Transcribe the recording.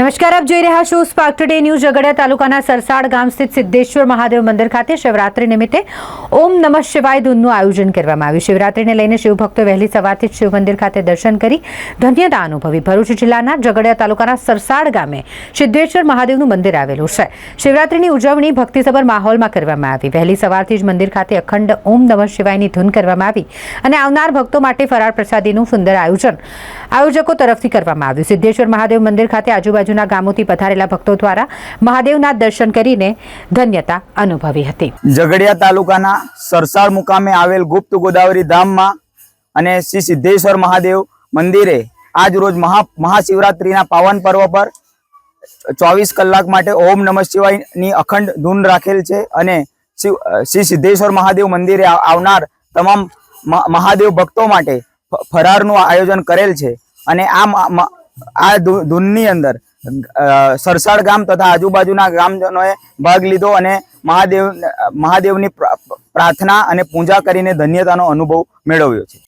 નમસ્કાર, આપ જોઈ રહ્યા છો સ્પાર્ક ટુડે ન્યૂઝ ઝઘડિયા તાલુકાના સરસાડ ગામ સ્થિત સિદ્ધેશ્વર મહાદેવ મંદિર ખાતે શિવરાત્રી નિમિત્તે ઓમ નમઃ શિવાય ધૂનનું આયોજન કરવામાં આવ્યું. શિવરાત્રીને લઈને શિવભક્તો વહેલી સવારથી જ શિવ મંદિર ખાતે દર્શન કરી ધન્યતા અનુભવી. ભરૂચ જિલ્લાના ઝઘડિયા તાલુકાના સરસાડ ગામે સિદ્ધેશ્વર મહાદેવનું મંદિર આવેલું છે. શિવરાત્રીની ઉજવણી ભક્તિસભર માહોલમાં કરવામાં આવી. વહેલી સવારથી જ મંદિર ખાતે અખંડ ઓમ નમઃ શિવાયની ધૂન કરવામાં આવી અને આવનાર ભક્તો માટે ફરાળ પ્રસાદીનું સુંદર આયોજન આયોજકો તરફથી કરવામાં આવ્યું. સિદ્ધેશ્વર મહાદેવ મંદિર ખાતે આજુબાજુના ગામોથી પધારેલા ભક્તો દ્વારા મહાદેવના દર્શન કરીને ધન્યતા અનુભવી હતી. ઝઘડિયા તાલુકાના સરસાળ મુકામે આવેલ ગુપ્ત ગોદાવરી ધામમાં અને શ્રી સિદ્ધેશ્વર મહાદેવ મંદિરે આજ રોજ મહા મહાશિવરાત્રિના પાવન પર્વ પર ચોવીસ કલાક માટે ઓમ નમઃ શિવાયની અખંડ ધૂન રાખેલ છે અને શિવ, શ્રી સિદ્ધેશ્વર મહાદેવ મંદિરે આવનાર તમામ મહાદેવ ભક્તો માટે ફરારનું આયોજન કરેલ છે. અને આ આ ધૂનની અંદર સરસાડ ગામ તથા આજુબાજુના ગામજનોએ ભાગ લીધો અને મહાદેવ, મહાદેવની પ્રાર્થના અને પૂજા કરીને ધન્યતાનો અનુભવ મેળવ્યો છે.